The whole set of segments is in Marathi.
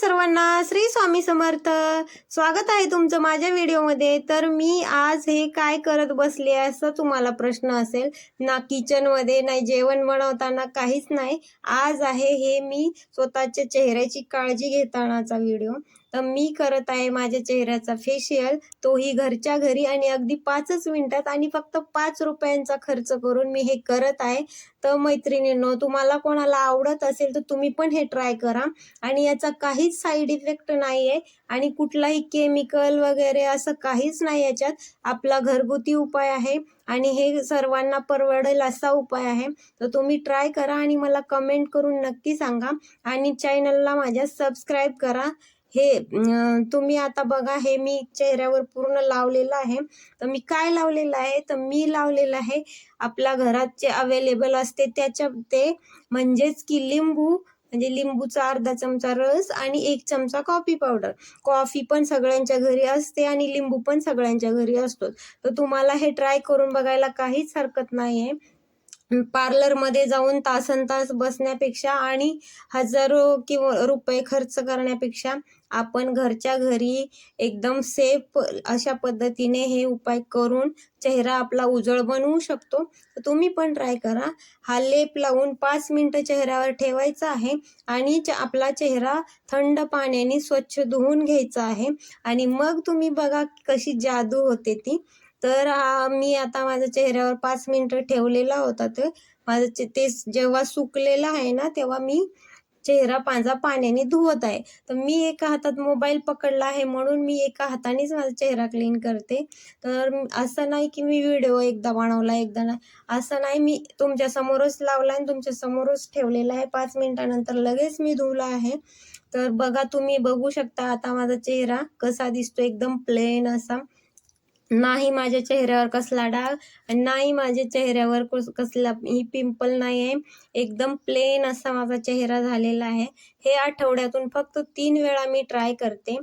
सर्वांना श्री स्वामी समर्थ. स्वागत आहे तुमचं माझ्या व्हिडिओमध्ये. तर मी आज हे काय करत बसले असं तुम्हाला प्रश्न असेल. ना किचनमध्ये नाही जेवण बनवताना काहीच नाही. आज आहे हे मी स्वतःच्या चेहऱ्याची काळजी घेतानाचा व्हिडिओ. तर मी करत आहे माझ्या चेहऱ्याचा फेशियल तोही घरच्या घरी आणि अगदी पाचच मिनिटात आणि फक्त पाच रुपयांचा खर्च करून मी हे करत आहे. तर मैत्रिणींनो तुम्हाला कोणाला आवडत असेल तर तुम्ही पण हे ट्राय करा. आणि याचा काहीच साईड इफेक्ट नाही आहे आणि कुठलाही केमिकल वगैरे असं काहीच नाही याच्यात. आपला घरगुती उपाय आहे. आणि हे सर्वांना परवडेल असा उपाय आहे. तर तुम्ही ट्राय करा आणि मला कमेंट करून नक्की सांगा. आणि चॅनलला माझ्या सबस्क्राईब करा. हे तुम्ही आता बघा हे मी चेहऱ्यावर पूर्ण लावलेलं आहे. तर मी काय लावलेलं आहे? तर मी लावलेलं आहे आपल्या घरात जे अवेलेबल असते त्याच्या ते म्हणजेच की लिंबू म्हणजे लिंबूचा अर्धा चमचा रस आणि एक चमचा कॉफी पावडर कॉफी पण सगळ्यांच्या घरी असते आणि लिंबू पण सगळ्यांच्या घरी असतो. तर तुम्हाला हे ट्राय करून बघायला काहीच हरकत नाही आहे पार्लरमध्ये जाऊन तासन तास बसण्यापेक्षा आणि हजारो किंवा रुपये खर्च करण्यापेक्षा आपण घरच्या घरी एकदम सेफ अशा पद्धतीने हे उपाय करून चेहरा आपला उजळ बनवू शकतो. तुम्ही पण ट्राय करा. हा लेप लावून पाच मिनटं चेहऱ्यावर ठेवायचा आहे आणि च- आपला चेहरा थंड पाण्याने स्वच्छ धुवून घ्यायचा आहे. आणि मग तुम्ही बघा कशी जादू होते ती. तर हा मी आता माझ्या चेहऱ्यावर पाच मिनटं ठेवलेला होता तर माझं चे- ते जेव्हा सुकलेलं आहे ना तेव्हा मी चेहरा माझा पाण्याने धुवत आहे. तर मी एका हातात मोबाईल पकडला आहे म्हणून मी एका हातानेच माझा चेहरा क्लीन करते. तर असं नाही की मी व्हिडिओ एकदा बनवला एकदा नाही असं नाही. मी तुमच्यासमोरच लावला आणि तुमच्यासमोरच ठेवलेला आहे. पाच मिनिटानंतर लगेच मी धुवला आहे. तर बघा तुम्ही बघू शकता आता माझा चेहरा कसा दिसतो एकदम प्लेन असा. नाही माझ्या चेहऱ्यावर कसला डाग आणि नाही माझ्या चेहऱ्यावर कस कसला ही पिंपल नाही आहे एकदम प्लेन असा माझा चेहरा झालेला आहे. हे आठवड्यातून फक्त तीन वेळा मी ट्राय करते.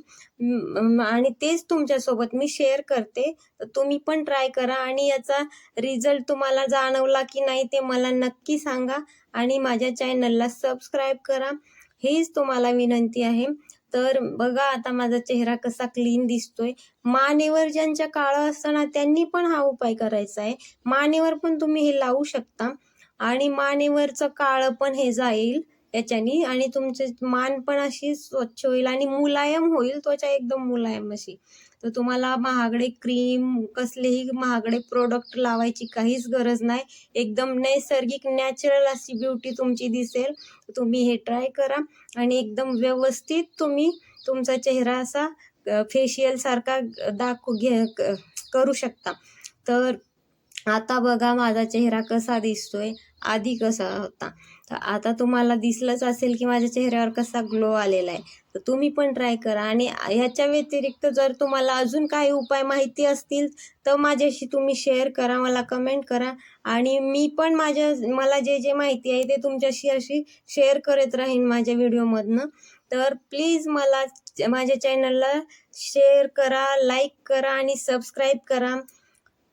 आणि तेच तुमच्यासोबत मी शेअर करते. तर तुम्ही पण ट्राय करा आणि याचा रिझल्ट तुम्हाला जाणवला की नाही ते मला नक्की सांगा. आणि माझ्या चॅनलला सबस्क्राईब करा. हीच तुम्हाला विनंती आहे. तर बघा आता माझा चेहरा कसा क्लीन दिसतोय. मानेवर ज्यांच्या काळं असताना त्यांनी पण हा उपाय करायचा आहे. मानेवर पण तुम्ही हे लावू शकता. आणि मानेवरचं काळं पण हे जाईल याच्यानी. आणि तुमचे मान पण अशी स्वच्छ होईल आणि मुलायम होईल त्वचा एकदम मुलायम अशी. तर तुम्हाला महागडे क्रीम कसलेही महागडे प्रोडक्ट लावायची काहीच गरज नाही. एकदम नैसर्गिक नॅचरल अशी ब्युटी तुमची दिसेल. तुम्ही हे ट्राय करा. आणि एकदम व्यवस्थित तुम्ही तुमचा चेहरा असा फेशियल सारखा दाखवू घे क- करू शकता. तर आता बघा माझा चेहरा कसा दिसतोय. आधी कसा होता. तर आता तुम्हाला दिसलंच असेल की माझ्या चेहऱ्यावर कसा ग्लो आलेला आहे. तर तुम्ही पण ट्राय करा. आणि ह्याच्या व्यतिरिक्त जर तुम्हाला अजून काही उपाय माहिती असतील तर माझ्याशी तुम्ही शेअर करा मला कमेंट करा. आणि मी पण माझ्या मला जे जे माहिती आहे ते तुमच्याशी अशी शेअर करत राहीन माझ्या व्हिडिओमधनं तर प्लीज मला माझ्या चॅनलला शेअर करा लाईक करा आणि सबस्क्राईब करा.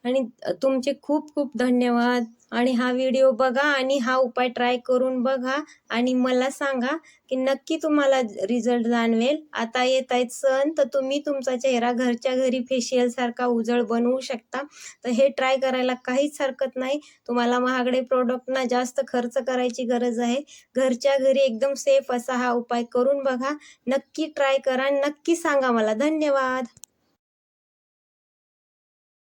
आणि तुमचे खूप खूप धन्यवाद. आणि हा व्हिडिओ बघा आणि हा उपाय ट्राय करून बघा आणि मला सांगा की नक्की तुम्हाला रिझल्ट जाणवेल. आता येत आहेत सण तर तुम्ही तुमचा चेहरा घरच्या घरी फेशियल सारखा उजळ बनवू शकता. तर हे ट्राय करायला काहीच हरकत नाही. तुम्हाला महागडे प्रोडक्टना जास्त खर्च करायची गरज आहे. घरच्या घरी एकदम सेफ असा हा उपाय करून बघा. नक्की ट्राय करा. नक्की सांगा मला. धन्यवाद.